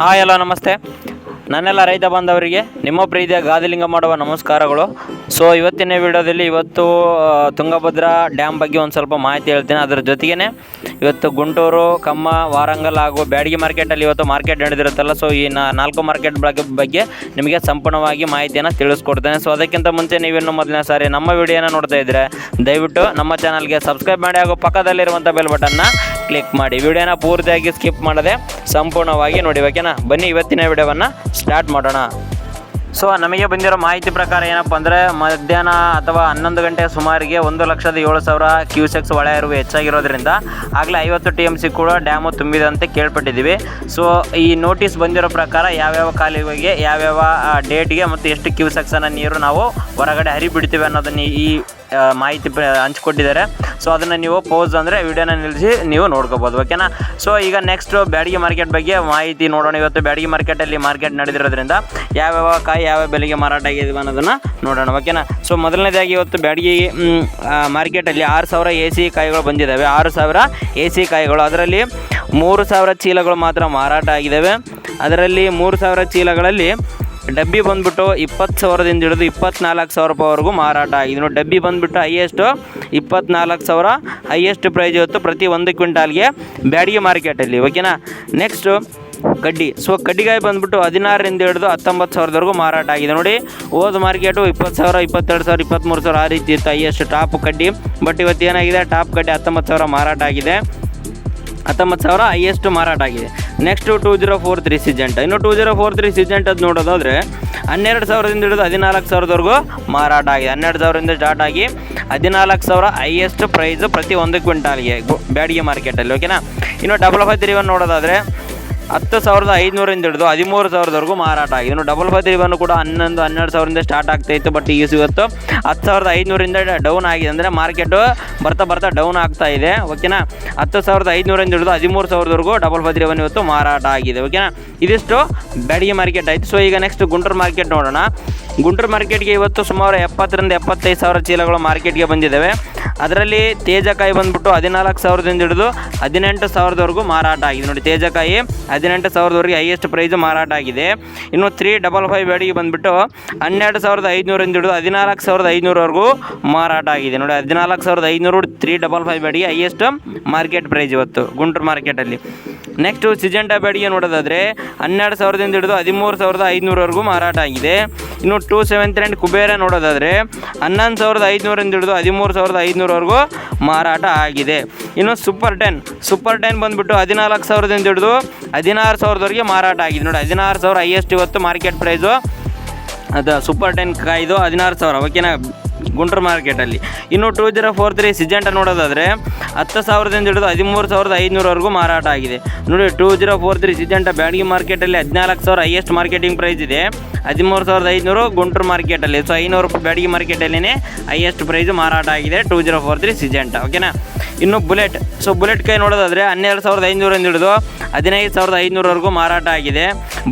Hi, hello, ನಮಸ್ತೆ. ನನ್ನೆಲ್ಲ ರೈತ ಬಾಂಧವರಿಗೆ ನಿಮ್ಮ ಪ್ರೀತಿಯ ಗಾದಿಲಿಂಗ ಮಾಡುವ ನಮಸ್ಕಾರಗಳು. ಸೊ ಇವತ್ತಿನ ವಿಡಿಯೋದಲ್ಲಿ ಇವತ್ತು ತುಂಗಭದ್ರಾ ಡ್ಯಾಮ್ ಬಗ್ಗೆ ಒಂದು ಸ್ವಲ್ಪ ಮಾಹಿತಿ ಹೇಳ್ತೀನಿ. ಅದರ ಜೊತೆಗೇ ಇವತ್ತು ಗುಂಟೂರು, ಕಮ್ಮ, ವಾರಂಗಲ್ ಹಾಗೂ ಬ್ಯಾಡಗಿ ಮಾರ್ಕೆಟಲ್ಲಿ ಇವತ್ತು ಮಾರ್ಕೆಟ್ ನಡೆದಿರುತ್ತಲ್ಲ ಸೊ ಈ ನಾಲ್ಕು ಮಾರ್ಕೆಟ್ ಬಗ್ಗೆ ಬಗ್ಗೆ ನಿಮಗೆ ಸಂಪೂರ್ಣವಾಗಿ ಮಾಹಿತಿಯನ್ನು ತಿಳಿಸ್ಕೊಡ್ತೇನೆ. ಸೊ ಅದಕ್ಕಿಂತ ಮುಂಚೆ ನೀವಿನ್ನು ಮೊದಲನೇ ಸಾರಿ ನಮ್ಮ ವಿಡಿಯೋನ ನೋಡ್ತಾ ಇದ್ದರೆ ದಯವಿಟ್ಟು ನಮ್ಮ ಚಾನಲ್ಗೆ ಸಬ್ಸ್ಕ್ರೈಬ್ ಮಾಡಿ ಹಾಗೂ ಪಕ್ಕದಲ್ಲಿರುವಂಥ ಬೆಲ್ ಬಟನ್ನ ಕ್ಲಿಕ್ ಮಾಡಿ. ವಿಡಿಯೋನ ಪೂರ್ತಿಯಾಗಿ ಸ್ಕಿಪ್ ಮಾಡದೆ ಸಂಪೂರ್ಣವಾಗಿ ನೋಡಿ ಓಕೆನಾ ಬನ್ನಿ, ಇವತ್ತಿನ ವಿಡಿಯೋವನ್ನು ಸ್ಟಾರ್ಟ್ ಮಾಡೋಣ. ಸೊ ನಮಗೆ ಬಂದಿರೋ ಮಾಹಿತಿ ಪ್ರಕಾರ ಏನಪ್ಪ ಅಂದರೆ, ಮಧ್ಯಾಹ್ನ ಅಥವಾ ಹನ್ನೊಂದು ಗಂಟೆ ಸುಮಾರಿಗೆ ಒಂದು ಲಕ್ಷದ ಏಳು ಸಾವಿರ ಕ್ಯೂಸೆಕ್ಸ್ ಒಳ ಇರುವ ಹೆಚ್ಚಾಗಿರೋದ್ರಿಂದ ಆಗಲೇ ಐವತ್ತು ಟಿ ಎಂ ಸಿ ಕೂಡ ಡ್ಯಾಮು ತುಂಬಿದೆ ಅಂತ ಕೇಳ್ಪಟ್ಟಿದ್ದೀವಿ. ಸೊ ಈ ನೋಟಿಸ್ ಬಂದಿರೋ ಪ್ರಕಾರ ಯಾವ್ಯಾವ ಕಾಲುವೆಗೆ, ಯಾವ್ಯಾವ ಡೇಟ್ಗೆ ಮತ್ತು ಎಷ್ಟು ಕ್ಯೂಸೆಕ್ಸನ್ನು ನೀರು ನಾವು ಹೊರಗಡೆ ಹರಿಬಿಡ್ತೀವಿ ಅನ್ನೋದನ್ನು ಈ ಮಾಹಿತಿ ಹಂಚ್ಕೊಟ್ಟಿದ್ದಾರೆ. ಸೊ ಅದನ್ನು ನೀವು ಪೋಸ್ ಅಂದರೆ ವಿಡಿಯೋನ ನಿಲ್ಲಿಸಿ ನೀವು ನೋಡ್ಕೋಬೋದು ಓಕೆನಾ ಸೊ ಈಗ ನೆಕ್ಸ್ಟು ಬ್ಯಾಡಿಗೆ ಮಾರ್ಕೆಟ್ ಬಗ್ಗೆ ಮಾಹಿತಿ ನೋಡೋಣ. ಇವತ್ತು ಬ್ಯಾಡಗಿ ಮಾರ್ಕೆಟಲ್ಲಿ ಮಾರ್ಕೆಟ್ ನಡೆದಿರೋದ್ರಿಂದ ಯಾವ್ಯಾವ ಕಾಯಿ ಯಾವ ಬೆಲೆಗೆ ಮಾರಾಟ ಆಗಿದ್ವಿ ಅನ್ನೋದನ್ನು ನೋಡೋಣ ಓಕೆನಾ ಸೊ ಮೊದಲನೇದಾಗಿ ಇವತ್ತು ಬ್ಯಾಡಿಗೆ ಮಾರ್ಕೆಟಲ್ಲಿ ಆರು ಸಾವಿರ ಎ ಸಿ ಕಾಯಿಗಳು ಬಂದಿದ್ದಾವೆ. ಆರು ಸಾವಿರ ಎ ಸಿ ಕಾಯಿಗಳು. ಅದರಲ್ಲಿ ಮೂರು ಸಾವಿರ ಚೀಲಗಳು ಮಾತ್ರ ಮಾರಾಟ ಆಗಿದ್ದಾವೆ. ಅದರಲ್ಲಿ ಮೂರು ಸಾವಿರ ಚೀಲಗಳಲ್ಲಿ ಡಬ್ಬಿ ಬಂದ್ಬಿಟ್ಟು ಇಪ್ಪತ್ತು ಸಾವಿರದಿಂದ ಹಿಡಿದು ಇಪ್ಪತ್ನಾಲ್ಕು ಸಾವಿರ ರೂಪಾಯಿವರೆಗೂ ಮಾರಾಟ ಆಗಿದೆ. ನೋಡಿ, ಡಬ್ಬಿ ಬಂದ್ಬಿಟ್ಟು ಹೈಯೆಸ್ಟು ಇಪ್ಪತ್ನಾಲ್ಕು ಸಾವಿರ ಹೈಯೆಸ್ಟ್ ಪ್ರೈಸ್ ಇವತ್ತು ಪ್ರತಿ ಒಂದು ಕ್ವಿಂಟಾಲ್ಗೆ ಬ್ಯಾಡಿಗೆ ಮಾರ್ಕೆಟಲ್ಲಿ ಓಕೆನಾ ನೆಕ್ಸ್ಟು ಕಡ್ಡಿ. ಸೊ ಕಡ್ಡಿಗಾಯಿ ಬಂದ್ಬಿಟ್ಟು ಹದಿನಾರರಿಂದ ಹಿಡಿದು ಹತ್ತೊಂಬತ್ತು ಸಾವಿರದವರೆಗೂ ಮಾರಾಟ ಆಗಿದೆ. ನೋಡಿ, ಹೋದ ಮಾರ್ಕೆಟು ಇಪ್ಪತ್ತು ಸಾವಿರ, ಇಪ್ಪತ್ತೆರಡು ಸಾವಿರ, ಇಪ್ಪತ್ತ್ಮೂರು ಸಾವಿರ ಆ ರೀತಿ ಇತ್ತು ಹೈಯೆಸ್ಟ್ ಟಾಪ್ ಕಡ್ಡಿ. ಬಟ್ ಇವತ್ತು ಏನಾಗಿದೆ? ಟಾಪ್ ಕಡ್ಡಿ ಹತ್ತೊಂಬತ್ತು ಸಾವಿರ ಮಾರಾಟ ಆಗಿದೆ. ಹತ್ತೊಂಬತ್ತು ಸಾವಿರ ಹೈಯೆಸ್ಟ್ ಮಾರಾಟ ಆಗಿದೆ. Next two zero four three Syngenta ಇನ್ನು two zero four three Syngenta ಅದು ನೋಡೋದಾದರೆ, ಹನ್ನೆರಡು ಸಾವಿರದಿಂದ ಹಿಡಿದು ಹದಿನಾಲ್ಕು ಸಾವಿರದವರೆಗೂ ಮಾರಾಟ ಆಗಿದೆ. ಹನ್ನೆರಡು ಸಾವಿರದಿಂದ ಸ್ಟಾರ್ಟ್ ಆಗಿ ಹದಿನಾಲ್ಕು ಸಾವಿರ ಹೈಯೆಸ್ಟ್ ಪ್ರೈಸ್ ಪ್ರತಿ ಒಂದು ಕ್ವಿಂಟಾಲ್ಗೆ ಬ್ಯಾಡಿಗೆ ಮಾರ್ಕೆಟಲ್ಲಿ ಓಕೆನಾ ಇನ್ನು ಡಬಲ್ ಫೈವ್ ತ್ರೀ ಒನ್ ನೋಡೋದಾದರೆ ಹತ್ತು ಸಾವಿರದ ಐದುನೂರಿಂದ ಹಿಡಿದು ಹದಿಮೂರು ಸಾವಿರದವರೆಗೂ ಮಾರಾಟ ಆಗಿದೆ. ಇನ್ನು ಡಬಲ್ ಫೈವ್ ತ್ರೀ ಒನ್ ಕೂಡ ಹನ್ನೊಂದು, ಹನ್ನೆರಡು ಸಾವಿರದಿಂದ ಸ್ಟಾರ್ಟ್ ಆಗ್ತಾ ಇತ್ತು ಬಟ್ ಈಗ ಇವತ್ತು ಹತ್ತು ಸಾವಿರದ ಐದುನೂರಿಂದ ಡೌನ್ ಆಗಿದೆ. ಅಂದರೆ ಮಾರ್ಕೆಟು ಬರ್ತಾ ಬರ್ತಾ ಡೌನ್ ಆಗ್ತಾ ಇದೆ. ಓಕೆನಾ ಹತ್ತು ಸಾವಿರದ ಐದುನೂರಿಂದ ಹಿಡಿದು ಹದಿಮೂರು ಸಾವಿರದವರೆಗೂ ಡಬಲ್ ಫೈವ್ ತ್ರೀ ಒನ್ ಇವತ್ತು ಮಾರಾಟ ಆಗಿದೆ. ಓಕೆನಾ ಇದಿಷ್ಟು ಬ್ಯಾಡಿಗೆ ಮಾರ್ಕೆಟ್ ಆಯಿತು. ಸೊ ಈಗ ನೆಕ್ಸ್ಟ್ ಗುಂಟೂರು ಮಾರ್ಕೆಟ್ ನೋಡೋಣ. ಗುಂಟೂರು ಮಾರ್ಕೆಟ್ಗೆ ಇವತ್ತು ಸುಮಾರು ಎಪ್ಪತ್ತರಿಂದ ಎಪ್ಪತ್ತೈದು ಸಾವಿರ ಚೀಲಗಳು ಮಾರ್ಕೆಟ್ಗೆ ಬಂದಿದ್ದಾವೆ. ಅದರಲ್ಲಿ ತೇಜಕಾಯಿ ಬಂದ್ಬಿಟ್ಟು ಹದಿನಾಲ್ಕು ಸಾವಿರದಿಂದ ಹಿಡಿದು ಹದಿನೆಂಟು ಸಾವಿರದವರೆಗೂ ಮಾರಾಟ ಆಗಿದೆ. ನೋಡಿ, ತೇಜಕಾಯಿ ಹದಿನೆಂಟು ಸಾವಿರದವರೆಗೆ ಹೈಯೆಸ್ಟ್ ಪ್ರೈಸ್ ಮಾರಾಟ ಆಗಿದೆ. ಇನ್ನು ತ್ರೀ ಡಬಲ್ ಫೈವ್ ಬ್ಯಾಡಿಗೆ ಬಂದುಬಿಟ್ಟು ಹನ್ನೆರಡು ಸಾವಿರದ ಐದುನೂರಿಂದ ಹಿಡಿದು ಹದಿನಾಲ್ಕು ಸಾವಿರದ ಐದುನೂರವರೆಗೂ ಮಾರಾಟ ಆಗಿದೆ. ನೋಡಿ, ಹದಿನಾಲ್ಕು ಸಾವಿರದ ಐದುನೂರು three double five Byadgi highest market price ಇವತ್ತು, ಗುಂಟೂರು ಮಾರ್ಕೆಟಲ್ಲಿ ನೆಕ್ಸ್ಟು ಸಿಜೆಂಟಾ ಬ್ಯಾಡಿಗೆ ನೋಡೋದಾದರೆ ಹನ್ನೆರಡು ಸಾವಿರದಿಂದ ಹಿಡಿದು ಹದಿಮೂರು ಸಾವಿರದ ಐದುನೂರವರೆಗೂ ಮಾರಾಟ ಆಗಿದೆ. ಇನ್ನು ಟೂ ಸೆವೆನ್ ತ್ರೀ ಕುಬೇರ ನೋಡೋದಾದರೆ ಹನ್ನೊಂದು ಸಾವಿರದ ಐದುನೂರಿಂದ ಹಿಡಿದು ಹದಿಮೂರು ಸಾವಿರದ ಐದುನೂರವರೆಗೂ ಮಾರಾಟ ಆಗಿದೆ. ಇನ್ನು ಸೂಪರ್ ಟೆನ್ ಸೂಪರ್ ಟೆನ್ ಬಂದುಬಿಟ್ಟು ಹದಿನಾಲ್ಕು ಸಾವಿರದಿಂದ ಹಿಡಿದು ಹದಿನಾರು ಸಾವಿರದವರೆಗೆ ಮಾರಾಟ ಆಗಿದೆ. ನೋಡಿ, ಹದಿನಾರು ಸಾವಿರ ಹೈಯೆಸ್ಟ್ ಇವತ್ತು ಮಾರ್ಕೆಟ್ ಪ್ರೈಸು ಅದು ಸೂಪರ್ ಟೆನ್ ಕಾಯ್ದು ಹದಿನಾರು ಸಾವಿರ ಓಕೆನಾ ಗುಂಟೂರು ಮಾರ್ಕೆಟಲ್ಲಿ ಇನ್ನು two zero four three Syngenta ನೋಡೋದಾದರೆ, ಹತ್ತು ಸಾವಿರದಿಂದ ಹಿಡಿದು ಹದಿಮೂರು ಸಾವಿರದ ಐದುನೂರವರೆಗೂ ಮಾರಾಟ ಆಗಿದೆ. ನೋಡಿ two zero four three Syngenta Byadgi ಮಾರ್ಕೆಟಲ್ಲಿ ಹದಿನಾಲ್ಕು ಸಾವಿರ ಹೈಯೆಸ್ಟ್ ಮಾರ್ಕೆಟಿಂಗ್ ಪ್ರೈಸ್ ಇದೆ. ಹದಿಮೂರು ಸಾವಿರದ ಐದುನೂರು ಗುಂಟೂರು ಮಾರ್ಕೆಟಲ್ಲಿ. ಸೊ ಐನೂರು ರೂಪಾಯಿ ಬ್ಯಾಡಗಿ ಮಾರ್ಕೆಟಲ್ಲಿನೇ ಹೈಯೆಸ್ಟ್ ಪ್ರೈಸು ಮಾರಾಟ ಆಗಿದೆ two zero four three Syngenta ಓಕೆನಾ ಇನ್ನು ಬುಲೆಟ್ ಸೊ ಬುಲೆಟ್ ಕೈ ನೋಡೋದಾದರೆ ಹನ್ನೆರಡು ಸಾವಿರದ ಐನೂರಿಂದ ಹಿಡಿದು ಹದಿನೈದು ಸಾವಿರದ ಐನೂರವರೆಗೂ ಮಾರಾಟ ಆಗಿದೆ.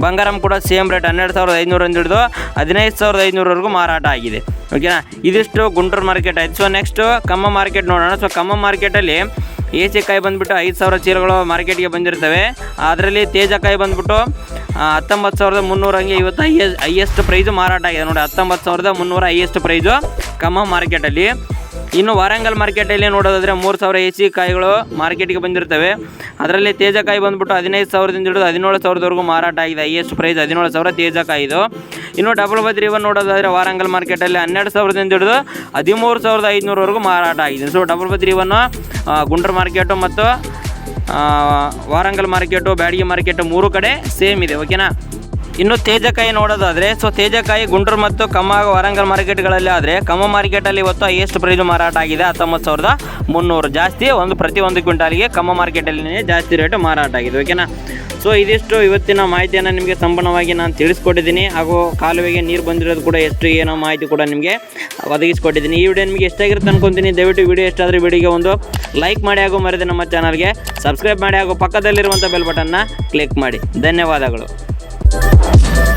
ಬಂಗಾರಂ ಕೂಡ ಸೇಮ್ ರೇಟ್ ಹನ್ನೆರಡು ಸಾವಿರದ ಐನೂರಿಂದ ಹಿಡಿದು ಹದಿನೈದು ಸಾವಿರದ ಐನೂರವರೆಗೂ ಮಾರಾಟ ಆಗಿದೆ ಓಕೆನಾ ಇದಿಷ್ಟು ಗುಂಟೂರು ಮಾರ್ಕೆಟ್ ಆಯಿತು. ಸೊ ನೆಕ್ಸ್ಟು ಕಮ್ಮ ಮಾರ್ಕೆಟ್ ನೋಡೋಣ. ಸೊ ಕಮ್ಮ ಮಾರ್ಕೆಟಲ್ಲಿ ಎ ಸಿ ಕಾಯಿ ಬಂದುಬಿಟ್ಟು ಐದು ಸಾವಿರ ಚೀಲಗಳು ಮಾರ್ಕೆಟ್ಗೆ ಬಂದಿರ್ತವೆ. ಅದರಲ್ಲಿ ತೇಜಕಾಯಿ ಬಂದುಬಿಟ್ಟು ಹತ್ತೊಂಬತ್ತು ಸಾವಿರದ ಮುನ್ನೂರ ಹಂಗೆ ಇವತ್ತು ಹೈಯೆ ಹೈಯೆಸ್ಟ್ ಪ್ರೈಸು ಮಾರಾಟ ಆಗಿದೆ. ನೋಡಿ, ಹತ್ತೊಂಬತ್ತು ಸಾವಿರದ ಮುನ್ನೂರ ಹೈಯೆಸ್ಟ್ ಪ್ರೈಸು ಕಮ್ಮ ಮಾರ್ಕೆಟಲ್ಲಿ. ಇನ್ನು ವಾರಂಗಲ್ ಮಾರ್ಕೆಟಲ್ಲಿ ನೋಡೋದಾದರೆ ಮೂರು ಸಾವಿರ ಎ ಸಿ ಕಾಯಿಗಳು ಮಾರ್ಕೆಟ್ಗೆ ಬಂದಿರ್ತವೆ. ಅದರಲ್ಲಿ ತೇಜಕಾಯಿ ಬಂದ್ಬಿಟ್ಟು ಹದಿನೈದು ಸಾವಿರದಿಂದ ಹಿಡಿದು ಹದಿನೇಳು ಸಾವಿರದವರೆಗೂ ಮಾರಾಟ ಆಗಿದೆ. ಹೈಯೆಸ್ಟ್ ಪ್ರೈಸ್ ಹದಿನೇಳು ಸಾವಿರ ತೇಜಕಾಯಿದು ಇನ್ನು ಡಬಲ್ ಬದ್ರಿ ಇವನ್ ನೋಡೋದಾದರೆ ವಾರಂಗಲ್ ಮಾರ್ಕೆಟಲ್ಲಿ ಹನ್ನೆರಡು ಸಾವಿರದಿಂದ ಹಿಡಿದು ಹದಿಮೂರು ಸಾವಿರದ ಐದುನೂರವರೆಗೂ ಮಾರಾಟ ಆಗಿದೆ. ಸೊ ಡಬಲ್ ಬದ್ರಿ ಒನ್ನು ಗುಂಡ್ರ ಮಾರ್ಕೆಟು ಮತ್ತು ವಾರಂಗಲ್ ಮಾರ್ಕೆಟು ಬ್ಯಾಡಿಗೆ ಮಾರ್ಕೆಟು ಮೂರು ಕಡೆ ಸೇಮ್ ಇದೆ. ಓಕೆನಾ ಇನ್ನು ತೇಜಕಾಯಿ ನೋಡೋದಾದರೆ ಸೊ ತೇಜಕಾಯಿ ಗುಂಟೂರು ಮತ್ತು ಕಮ್ಮ ವರಂಗಲ್ ಮಾರ್ಕೆಟ್ಗಳಲ್ಲಿ ಆದರೆ, ಕಮ್ಮ ಮಾರ್ಕೆಟಲ್ಲಿ ಇವತ್ತು ಹೈಯೆಸ್ಟ್ ಪ್ರೈಸ್ ಮಾರಾಟ ಆಗಿದೆ. ಹತ್ತೊಂಬತ್ತು ಸಾವಿರದ ಮುನ್ನೂರು ಜಾಸ್ತಿ, ಒಂದು ಪ್ರತಿ ಒಂದು ಕ್ವಿಂಟಾಲಿಗೆ ಕಮ್ಮ ಮಾರ್ಕೆಟಲ್ಲಿನೇ ಜಾಸ್ತಿ ರೇಟು ಮಾರಾಟ ಆಗಿದೆ ಓಕೆನಾ ಸೊ ಇದಿಷ್ಟು ಇವತ್ತಿನ ಮಾಹಿತಿಯನ್ನು ನಿಮಗೆ ಸಂಪೂರ್ಣವಾಗಿ ನಾನು ತಿಳಿಸ್ಕೊಟ್ಟಿದ್ದೀನಿ, ಹಾಗೂ ಕಾಲುವೆಗೆ ನೀರು ಬಂದಿರೋದು ಕೂಡ ಎಷ್ಟು ಏನೋ ಮಾಹಿತಿ ಕೂಡ ನಿಮಗೆ ಒದಗಿಸ್ಕೊಟ್ಟಿದ್ದೀನಿ. ಈ ವಿಡಿಯೋ ನಿಮಗೆ ಎಷ್ಟಾಗಿರುತ್ತೆ ಅನ್ಕೊಂತೀನಿ. ದಯವಿಟ್ಟು ವಿಡಿಯೋ ಎಷ್ಟಾದರೂ ವಿಡಿಯೋಗೆ ಒಂದು ಲೈಕ್ ಮಾಡಿ ಹಾಗೂ ಮರೆಯದೆ ನಮ್ಮ ಚಾನಲ್ಗೆ ಸಬ್ಸ್ಕ್ರೈಬ್ ಮಾಡಿ ಹಾಗೂ ಪಕ್ಕದಲ್ಲಿರುವಂಥ ಬೆಲ್ ಬಟನ್ನ ಕ್ಲಿಕ್ ಮಾಡಿ. ಧನ್ಯವಾದಗಳು.